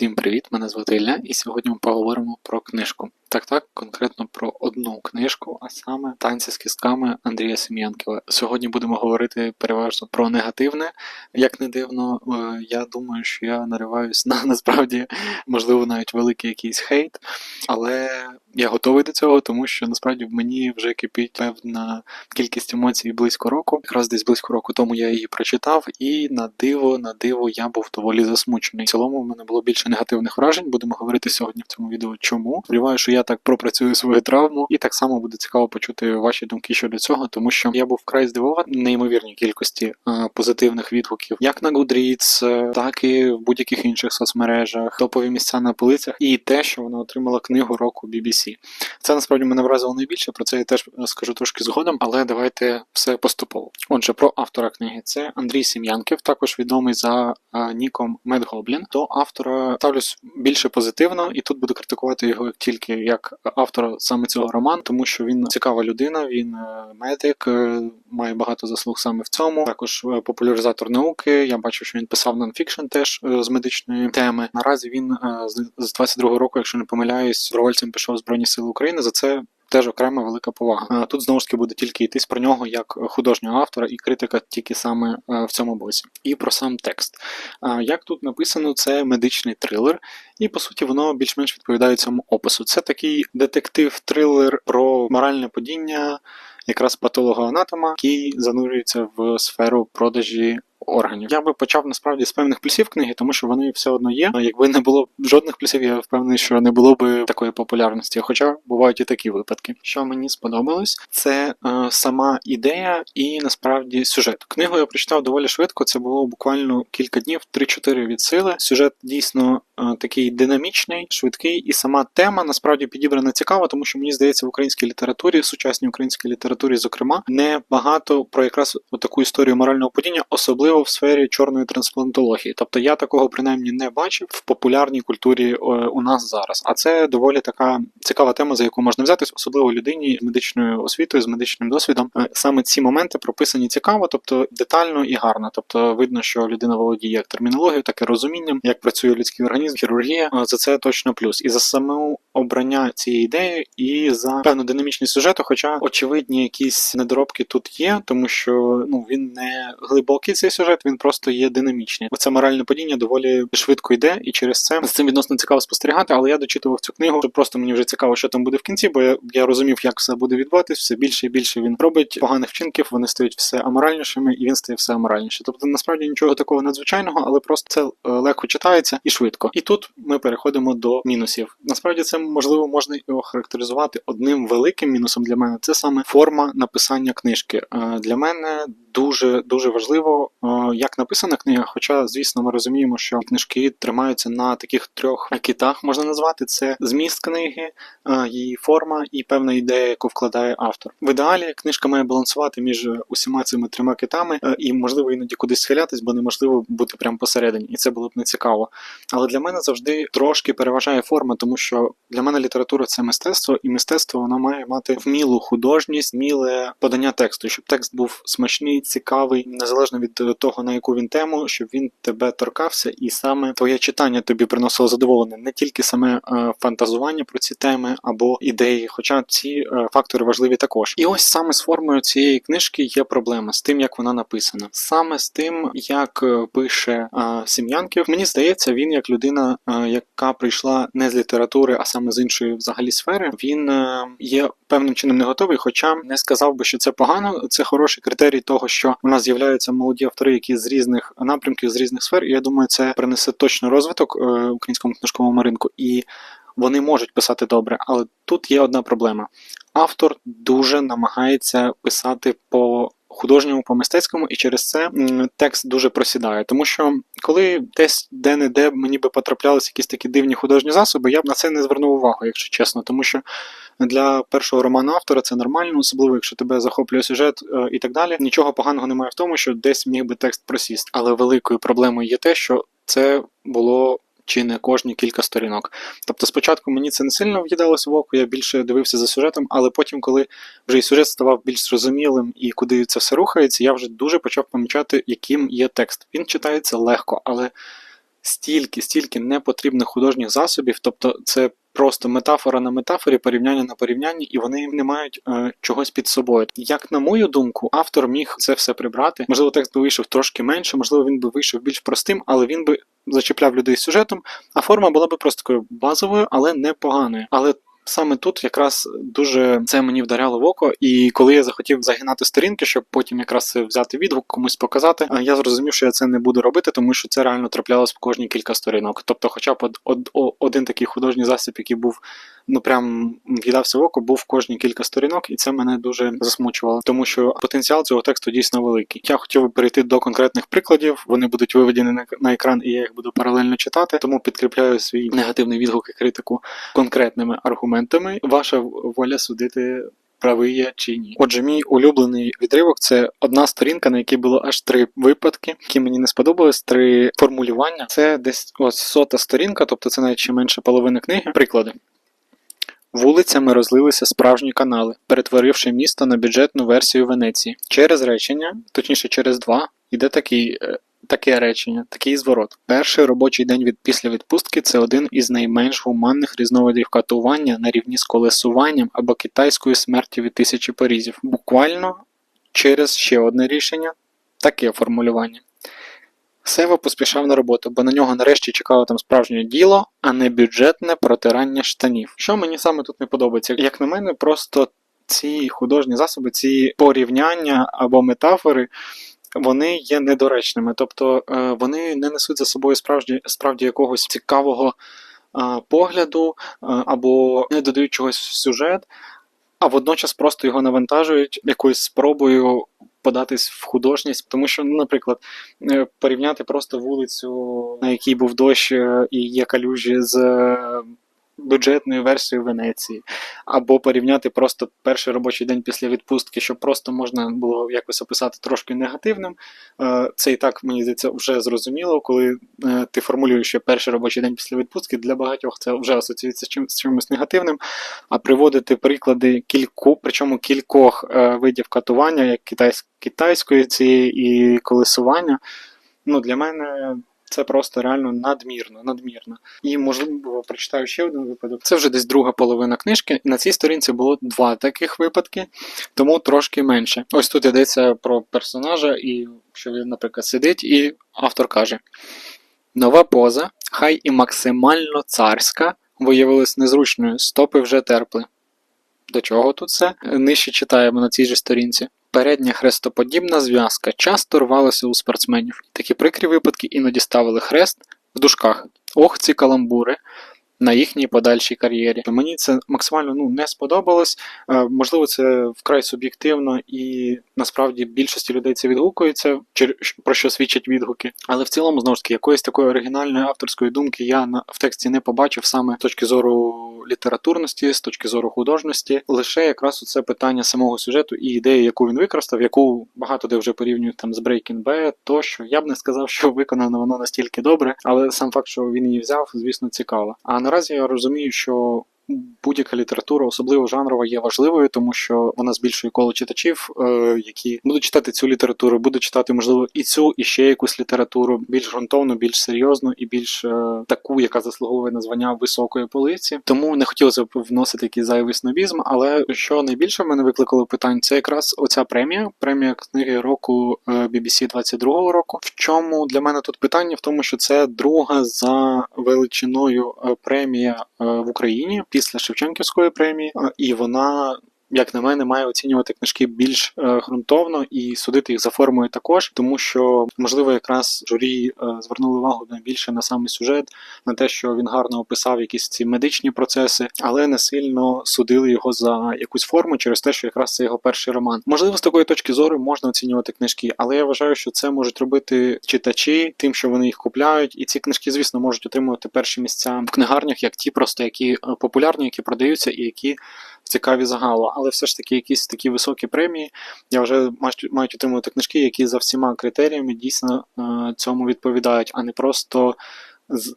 Всім привіт! Мене звати Ілля, і сьогодні ми поговоримо про книжку. Так, так, конкретно про одну книжку, а саме танці з кістками Андрія Сем'янківа. Сьогодні будемо говорити переважно про негативне. Як не дивно, е, я думаю, що я нариваюсь на насправді, можливо, навіть великий якийсь хейт, але я готовий до цього, тому що насправді в мені вже кипить певна кількість емоцій близько року. Якраз десь близько року тому я її прочитав, і на диво, на диво я був доволі засмучений. В цілому в мене було більше негативних вражень. Будемо говорити сьогодні в цьому відео, чому. Сподіваюся, що я так пропрацюю свою травму, і так само буде цікаво почути ваші думки щодо цього, тому що я був вкрай здивований неймовірній кількості е, позитивних відгуків, як на Goodreads, е, так і в будь-яких інших соцмережах, топові місця на полицях, і те, що вона отримала книгу року BBC. Це насправді мене вразило найбільше. Про це я теж скажу трошки згодом, але давайте все поступово. Отже, про автора книги це Андрій Сім'янків, також відомий за е, ніком Мед Гоблін. До автора ставлюсь більше позитивно, і тут буду критикувати його як тільки як автора саме цього роману, тому що він цікава людина, він е, медик, е, має багато заслуг саме в цьому. Також е, популяризатор науки. Я бачу, що він писав нонфікшн теж з медичної теми. Наразі він з- з 22-го року, якщо не помиляюсь, добровольцем пішов в Збройні Сили України. За це теж окрема велика повага. Тут знову ж таки буде тільки йтись про нього як художнього автора і критика тільки саме е, в цьому боці. І про сам текст. Як тут написано, це медичний трилер, і по суті воно більш-менш відповідає цьому опису. Це такий детектив-трилер про моральне падіння якраз патолога-анатома, який занурюється в сферу продажі органів. Я би почав насправді з певних плюсів книги, тому що вони все одно є. Якби не було жодних плюсів, я впевнений, що не було би такої популярності. Хоча бувають і такі випадки. Що мені сподобалось, це е, сама ідея і насправді сюжет. Книгу я прочитав доволі швидко. Це було буквально кілька днів, 3-4 від сили. Сюжет дійсно такий динамічний, швидкий, і сама тема насправді підібрана цікаво, тому що мені здається, в українській літературі, в сучасній українській літературі, зокрема, не багато про якраз таку історію морального падіння, особливо в сфері чорної трансплантології. Тобто я такого принаймні не бачив в популярній культурі е, у нас зараз. А це доволі така цікава тема, за яку можна взятись, особливо людині з медичною освітою, з медичним досвідом. Е, Саме ці моменти прописані цікаво, тобто детально і гарно. Тобто видно, що людина володіє як термінологією, так і розумінням, як працює людський організм, хірургія. Е, За це точно плюс. І за саму обрання цієї ідеї, і за певну динамічність сюжету, хоча очевидні якісь недоробки тут є, тому що ну він не глибокий цей сюжет, він просто є динамічний. Оце моральне падіння доволі швидко йде, і через це з цим відносно цікаво спостерігати. Але я дочитував цю книгу, то просто мені вже цікаво, що там буде в кінці, бо я, я розумів, як все буде відбуватись, все більше і більше він робить поганих вчинків, вони стають все аморальнішими, і він стає все аморальніше. Тобто, насправді нічого такого надзвичайного, але просто це е, легко читається і швидко. І тут ми переходимо до мінусів. Насправді це можливо можна і охарактеризувати одним великим мінусом для мене. Це саме форма написання книжки. Е, Для мене дуже дуже важливо, е, як написана книга. Хоча, звісно, ми розуміємо, що книжки тримаються на таких трьох китах, можна назвати це зміст книги, е, її форма і певна ідея, яку вкладає автор. В ідеалі книжка має балансувати між усіма цими трьома китами, і можливо іноді кудись схилятись, бо неможливо бути прямо посередині, і це було б не цікаво. Але для мене завжди трошки переважає форма, тому що для мене література це мистецтво, і мистецтво воно має мати вмілу художність, вміле подання тексту, щоб текст був смачний, цікавий, незалежно від того на яку він тему, щоб він тебе торкався, і саме твоє читання тобі приносило задоволення, не тільки саме е, фантазування про ці теми або ідеї, хоча ці е, фактори важливі також. І ось саме з формою цієї книжки є проблема з тим, як вона написана, саме з тим, як е, пише Сім'янків. Мені здається, він як людина, е, яка прийшла не з літератури, а саме з іншої взагалі сфери, він е, є певним чином не готовий, хоча не сказав би, що це погано. Це хороший критерій того, що у нас з'являються молоді автори, які з різних напрямків, з різних сфер. І я думаю, це принесе точно розвиток е, українському книжковому ринку. І вони можуть писати добре, але тут є одна проблема. Автор дуже намагається писати по художньому, по мистецькому, і через це текст дуже просідає. Тому що коли десь де-не-де мені би потраплялися якісь такі дивні художні засоби, я б на це не звернув увагу, якщо чесно. Тому що для першого роману автора це нормально, особливо якщо тебе захоплює сюжет е, і так далі. Нічого поганого немає в тому, що десь міг би текст просісти. Але великою проблемою є те, що це було чи не кожні кілька сторінок. Тобто спочатку мені це не сильно в'їдалося в око, я більше дивився за сюжетом, але потім, коли вже і сюжет ставав більш зрозумілим і куди це все рухається, я вже дуже почав помічати, яким є текст. Він читається легко, але стільки, стільки непотрібних художніх засобів, тобто це просто метафора на метафорі, порівняння на порівнянні, і вони не мають е, чогось під собою. Як на мою думку, автор міг це все прибрати. Можливо, текст би вийшов трошки менше, можливо, він би вийшов більш простим, але він би зачіпляв людей сюжетом, а форма була би просто такою базовою, але непоганою. Але Саме тут якраз дуже це мені вдаряло в око, і коли я захотів загинати сторінки, щоб потім якраз взяти відгук, комусь показати, а я зрозумів, що я це не буду робити, тому що це реально траплялось в кожні кілька сторінок. Тобто, хоча б од, од, один такий художній засіб, який був ну прям в'їдався в око, був в кожні кілька сторінок, і це мене дуже засмучувало, тому що потенціал цього тексту дійсно великий. Я хотів би перейти до конкретних прикладів. Вони будуть виведені на екран, і я їх буду паралельно читати. Тому підкріпляю свій негативний відгук і критику конкретними аргументами. Ваша воля судити. Правий я чи ні. Отже, мій улюблений відривок це одна сторінка, на якій було аж три випадки, які мені не сподобались, три формулювання. Це десь ось сота сторінка, тобто це навіть ще менше половини книги. Приклади. Вулицями розлилися справжні канали, перетворивши місто на бюджетну версію Венеції. Через речення, точніше через два, іде такий, е, таке речення, такий зворот. Перший робочий день від після відпустки це один із найменш гуманних різновидів катування на рівні з колесуванням або китайською смертю від тисячі порізів. Буквально через ще одне рішення, таке формулювання. Сева поспішав на роботу, бо на нього нарешті чекало там справжнє діло, а не бюджетне протирання штанів. Що мені саме тут не подобається? Як на мене, просто ці художні засоби, ці порівняння або метафори. Вони є недоречними, тобто е, вони не несуть за собою справді, справді якогось цікавого е, погляду е, або не додають чогось в сюжет, а водночас просто його навантажують якоюсь спробою податись в художність, тому що, ну, наприклад, порівняти просто вулицю, на якій був дощ і є калюжі з бюджетною версією Венеції, або порівняти просто перший робочий день після відпустки, щоб просто можна було якось описати трошки негативним. Е, Це і так, мені здається, вже зрозуміло, коли е, ти формулюєш, що перший робочий день після відпустки для багатьох це вже асоціюється з чим- з чимось негативним. А приводити приклади кілько, причому кількох е, видів катування, як китайсь, китайської цієї і колесування, ну для мене. Це просто реально надмірно, надмірно. І можливо прочитаю ще один випадок. Це вже десь друга половина книжки, на цій сторінці було два таких випадки, тому трошки менше. Ось тут йдеться про персонажа, і що він, наприклад, сидить, і автор каже: Нова поза, хай і максимально царська, виявилась незручною, стопи вже терпли. До чого тут це? Нижче читаємо на цій же сторінці. Передня хрестоподібна зв'язка часто рвалася у спортсменів. Такі прикрі випадки іноді ставили хрест в дужках. Ох, ці каламбури на їхній подальшій кар'єрі. Мені це максимально ну, не сподобалось. Е, Можливо, це вкрай суб'єктивно і насправді більшості людей це відгукується, про що свідчать відгуки. Але в цілому, знову ж таки, якоїсь такої оригінальної авторської думки я на в тексті не побачив саме з точки зору літературності, з точки зору художності. Лише якраз це питання самого сюжету і ідеї, яку він використав, яку багато де вже порівнюють там з Breaking Bad, тощо. Я б не сказав, що виконано воно настільки добре, але сам факт, що він її взяв, звісно, цікаво. А наразі я розумію, що. Будь-яка література, особливо жанрова, є важливою, тому що вона збільшує коло читачів, е, які будуть читати цю літературу, будуть читати, можливо, і цю, і ще якусь літературу більш ґрунтовну, більш серйозну і більш е, таку, яка заслуговує на звання високої полиці. Тому не хотілося б вносити якийсь зайвий снобізм. Але що найбільше в мене викликало питань, це якраз оця премія, премія книги року е, BBC 22-го року. В чому для мене тут питання? В тому, що це друга за величиною е, премія е, в Україні після Шевченківської премії, і вона. Як на мене, має оцінювати книжки більш е, ґрунтовно і судити їх за формою також, тому що можливо якраз журі е, звернули увагу найбільше на саме сюжет, на те, що він гарно описав якісь ці медичні процеси, але не сильно судили його за якусь форму через те, що якраз це його перший роман. Можливо, з такої точки зору можна оцінювати книжки, але я вважаю, що це можуть робити читачі тим, що вони їх купляють, і ці книжки, звісно, можуть отримувати перші місця в книгарнях, як ті, просто які е, популярні, які продаються, і які цікаві загалу. Але все ж таки, якісь такі високі премії, я вже мають, отримувати книжки, які за всіма критеріями дійсно е, цьому відповідають, а не просто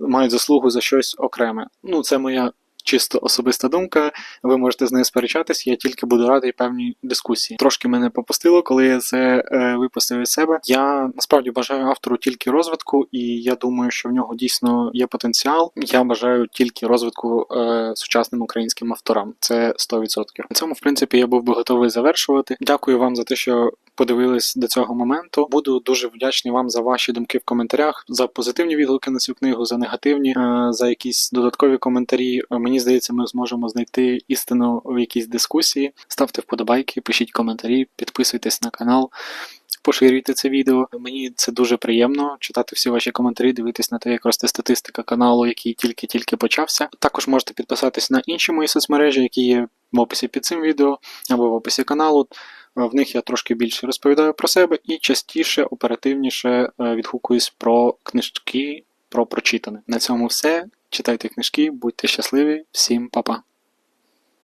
мають заслугу за щось окреме. Ну, це моя чисто особиста думка. Ви можете з нею сперечатись, я тільки буду радий певній дискусії. Трошки мене попустило, коли я це е, випустив із себе. Я насправді бажаю автору тільки розвитку, і я думаю, що в нього дійсно є потенціал. Я бажаю тільки розвитку е, сучасним українським авторам. Це 100%. На цьому, в принципі, я був би готовий завершувати. Дякую вам за те, що подивились до цього моменту. Буду дуже вдячний вам за ваші думки в коментарях, за позитивні відгуки на цю книгу, за негативні, е, за якісь додаткові коментарі. Е, Мені здається, ми зможемо знайти істину в якійсь дискусії. Ставте вподобайки, пишіть коментарі, підписуйтесь на канал. Поширюйте це відео. Мені це дуже приємно читати всі ваші коментарі, дивитись на те, як росте статистика каналу, який тільки-тільки почався. Також можете підписатись на інші мої соцмережі, які є в описі під цим відео або в описі каналу. В них я трошки більше розповідаю про себе і частіше, оперативніше е, відгукуюсь про книжки, про прочитане. На цьому все. Читайте книжки, будьте щасливі, всім па-па.